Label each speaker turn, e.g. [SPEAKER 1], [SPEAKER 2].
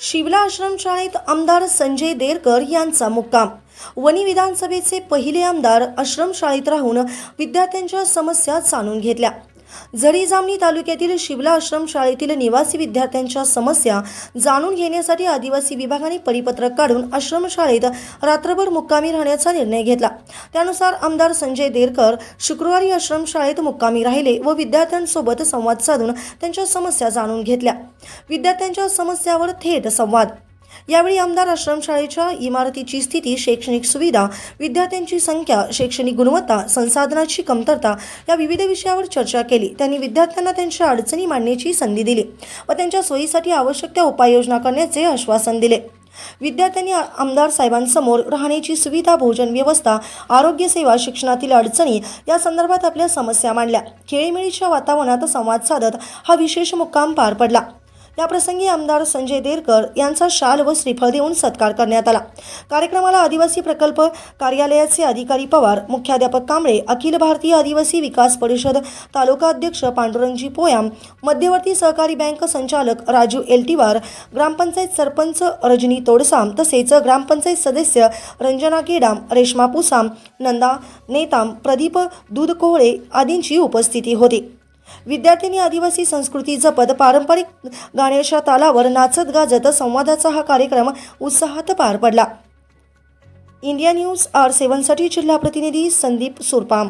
[SPEAKER 1] शिवला आश्रमशाळेत आमदार संजय देरकर यांचा मुक्काम. वणी विधानसभेचे पहिले आमदार आश्रमशाळेत राहून विद्यार्थ्यांच्या समस्या जाणून घेतल्या. जरी जामणी तालुक्यातील शिवला आश्रमशाळेतील निवासी विद्यार्थ्यांच्या समस्या जाणून घेण्यासाठी आदिवासी विभागाने परिपत्रक काढून आश्रमशाळेत रात्रभर मुक्कामी राहण्याचा निर्णय घेतला. त्यानुसार आमदार संजय देरकर शुक्रवारी आश्रमशाळेत मुक्कामी राहिले व विद्यार्थ्यांसोबत संवाद साधून त्यांच्या समस्या जाणून घेतल्या. विद्यार्थ्यांच्या समस्यावर थेट संवाद यावेळी आमदार आश्रमशाळेच्या इमारतीची स्थिती शैक्षणिक सुविधा विद्यार्थ्यांची संख्या शैक्षणिक गुणवत्ता संसाधनाची कमतरता या विविध विषयावर चर्चा केली. त्यांनी विद्यार्थ्यांना त्यांच्या अडचणी मांडण्याची संधी दिली व त्यांच्या सोयीसाठी आवश्यक त्या उपाययोजना करण्याचे आश्वासन दिले. विद्यार्थ्यांनी आमदार साहेबांसमोर राहण्याची सुविधा भोजन व्यवस्था आरोग्य सेवा शिक्षणातील अडचणी या संदर्भात आपल्या समस्या मांडल्या. खेळीमेळीच्या वातावरणात संवाद साधत हा विशेष मुक्काम पार पडला. याप्रसंगी आमदार संजय देरकर यांचा शाल व श्रीफळ देऊन सत्कार करण्यात आला. कार्यक्रमाला आदिवासी प्रकल्प कार्यालयाचे अधिकारी पवार मुख्याध्यापक कांबळे अखिल भारतीय आदिवासी विकास परिषद तालुका अध्यक्ष पांडुरंगजी पोयाम मध्यवर्ती सहकारी बँक संचालक राजू एलटीवार ग्रामपंचायत सरपंच रजनी तोडसाम तसेच ग्रामपंचायत सदस्य रंजना केडाम रेश्मा पुसाम नंदा नेताम प्रदीप दूधकोहळे आदींची उपस्थिती होती. विद्यार्थ्यांनी आदिवासी संस्कृती जपत पारंपरिक गाण्याच्या तालावर नाचत गाजत संवादाचा हा कार्यक्रम उत्साहात पार पडला. इंडिया न्यूज आर सेव्हनसाठी जिल्हा प्रतिनिधी संदीप सुरपाम.